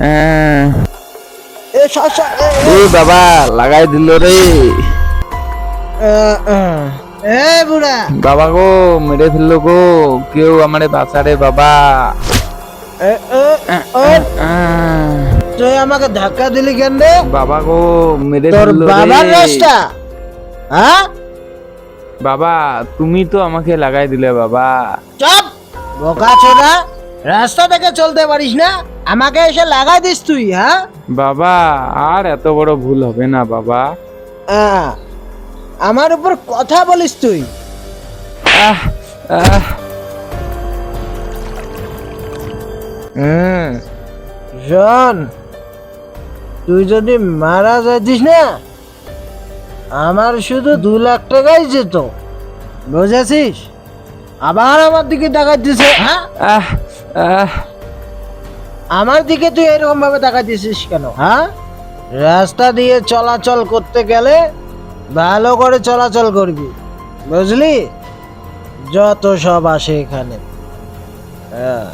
এ, বাবা লাগাই দিল রে। এ, বুড়া। বাবা গো মেরে ফেলল গো। কেউ আমারে বাবা। তুই আমাকে ধাক্কা দিলি কেন রে? বাবা গো মেরে তোর বাবার রাস্তা হ্যাঁ বাবা তুমি তো আমাকে লাগাই দিলে বাবা। চপ! বোকা ছোড়া রাস্তা থেকে চলতে পারিস না? আমাকে এসে লাগাই দিস তুই হ্যাঁ? বাবা আর এত বড় ভুল হবে না বাবা। আহ, আমার উপর কথা বলিস তুই। আহ আহ। হুম শোন তুই যদি মারা যাইতিস না আমার শুধু দু লাখ টাকাই যেত বুঝেছিস? আবার আমার দিকে তাকাইতেছে হ্যাঁ? আহ আহ। আমার দিকে তুই এরকম ভাবে তাকাইতেছিস কেন হ্যাঁ? রাস্তা দিয়ে চলাচল করতে গেলে ভালো করে চলাচল করবি, বুঝলি? যত সব আসে এখানে। হ্যাঁ।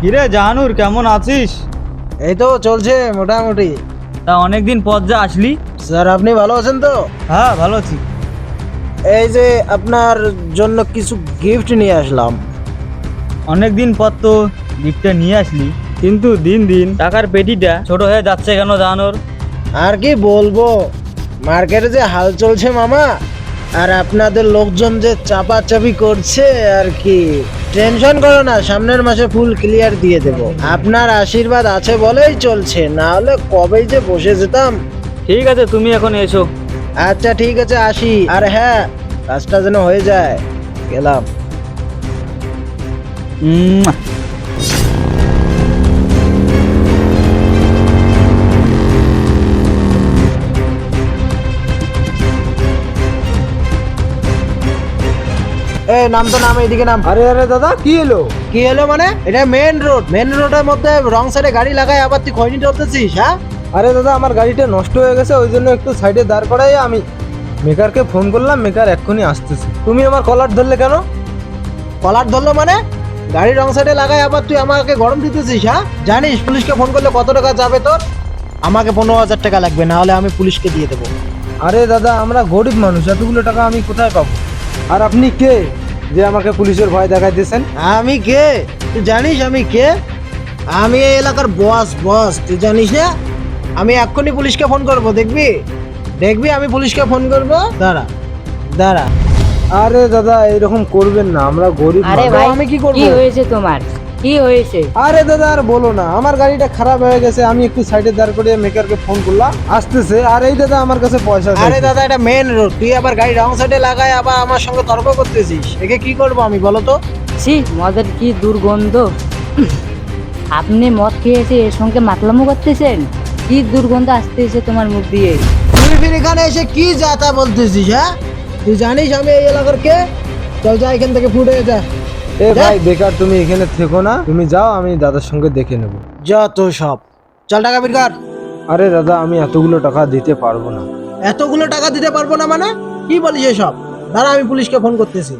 কিরে জাহানুর কেমন আছিস? এই তো চলছে মোটামুটি। তা অনেকদিন পর যা আসলি? স্যার আপনি ভালো আছেন তো? হ্যাঁ ভালো আছি। এই যে আপনার জন্য কিছু গিফট নিয়ে আসলাম। অনেকদিন পর তো গিফটটা নিয়ে আসলি কিন্তু দিন দিন টাকার পেটিটা ছোট হয়ে যাচ্ছে কেন জাহানুর? আর কি বলব মার্কেটে যে হাল চলছে মামা আর আপনাদের লোকজন যে চাপাচাপি করছে আর কি টেনশন করো না সামনের মাসে ফুল ক্লিয়ার দিয়ে দেব। আপনার আশীর্বাদ আছে বলেই চলছে না হলে কবেই যে বসে যেতাম। ঠিক আছে তুমি এখন এসো। আচ্ছা ঠিক আছে আসি। আর হ্যাঁ কাজটা যেন হয়ে যায়। গেলাম। এ নাম তো নাম এইদিকে নাম। আরে আরে দাদা কি এলো? কি হলো মানে? এটা মেন রোড মেন রোডের মধ্যে রং সাইডে গাড়ি লাগাই আবার তুই টলতেছিস হ্যাঁ? আরে দাদা আমার গাড়িটা নষ্ট হয়ে গেছে ওই জন্য একটু সাইডে দাঁড় করাই আমি মেকারকে ফোন করলাম মেকার এক্ষুনি আসতেছে। তুমি আমার কলার ধরলে কেন? কলার ধরলো মানে? গাড়ি রং সাইডে লাগাই আবার তুই আমাকে গরম দিতেছিস হ্যাঁ? জানিস পুলিশকে ফোন করলে কত টাকা যাবে তোর? আমাকে পনেরো হাজার টাকা লাগবে না হলে আমি পুলিশকে দিয়ে দেবো। আরে দাদা আমরা গরিব মানুষ এতগুলো টাকা আমি কোথায় পাবো? আর আপনি কে? যে আমাকে পুলিশের ভয় দেখাইতেছেন আমি কে? তুই জানিস আমি কে? আমি এই এলাকার বস বস তুই জানিস না? আমি এক্ষুনি পুলিশকে ফোন করব দেখবি? দেখবি আমি পুলিশকে ফোন করব? দাঁড়া দাঁড়া। আরে দাদা এরকম করবেন না আমরা গরিব আরে ভাই আমি কি করব? কি হয়েছে তোমার? কি হয়েছে? আরে দাদা আর বলো না আমার গাড়িটা খারাপ হয়ে গেছে আমি একটু সাইডে দাঁড় করে মেকারকে ফোন করলাম আসতেছে আর এই দাদা আমার কাছে পয়সা আরে দাদা এটা মেন রোড তুই আবার গাড়ি রং সাইডে লাগাই আবার আমার সঙ্গে তর্ক করতেছিস। একে কি করব আমি বলো তো? ছি মদের কি দুর্গন্ধ? আপনি মদ খেয়েছে এর সঙ্গে মাতলামো করতেছেন? কি দুর্গন্ধ আসতেছে তোমার মুখ দিয়ে? তুই ফির এখানে এসে কি যাতা বলতেছিস হ্যাঁ? তুই জানিস আমি এই এলাকার কে? চল যা এখান থেকে ফুটে যা। এ ভাই বেকার তুমি এখানে থেকো না। তুমি যাও আমি দাদার সঙ্গে দেখে নেব। যত সব। চল টাকা বের কর। আরে দাদা আমি এতগুলো টাকা দিতে পারব না। এতগুলো টাকা দিতে পারব না মানে? কি বলিস এসব? দাঁড়া আমি পুলিশকে ফোন করতেছি।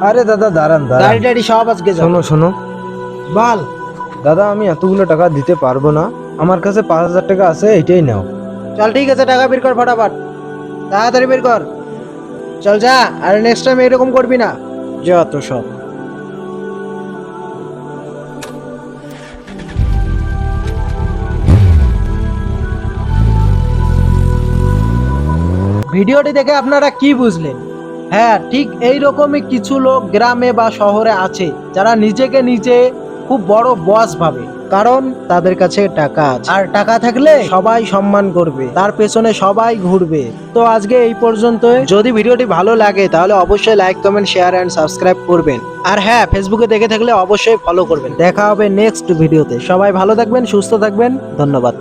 আরে দাদা দাঁড়ান গাড়ি দাঁড়ান টাড়ি সব আজকে যাবে। শোনো শোনো। বল। দাদা আমি এতগুলো টাকা দিতে পারব না। আমার কাছে পাঁচ হাজার টাকা আছে এটাই নাও। চল ঠিক আছে টাকা বের কর ফটাফট। তাড়াতাড়ি বের কর। চল যা আর নেক্সট টাইম এরকম করবি না। যত সব। ভিডিওটি দেখে আপনারা কি বুঝলেন? হ্যাঁ ঠিক এই রকমই কিছু লোক গ্রামে বা শহরে আছে, যারা নিজেকে নিজে খুব বড় বস ভাবে। কারণ তাদের কাছে টাকা আছে। আর টাকা থাকলে সবাই সম্মান করবে। তার পেছনে সবাই ঘুরবে। তো আজকে এই পর্যন্ত যদি ভিডিওটি ভালো লাগে, তাহলে অবশ্যই like comment share and subscribe করবেন। আর হ্যাঁ ফেসবুকে দেখে থাকলে অবশ্যই ফলো করবেন। দেখা হবে নেক্সট ভিডিওতে সবাই ভালো থাকবেন, সুস্থ থাকবেন। ধন্যবাদ।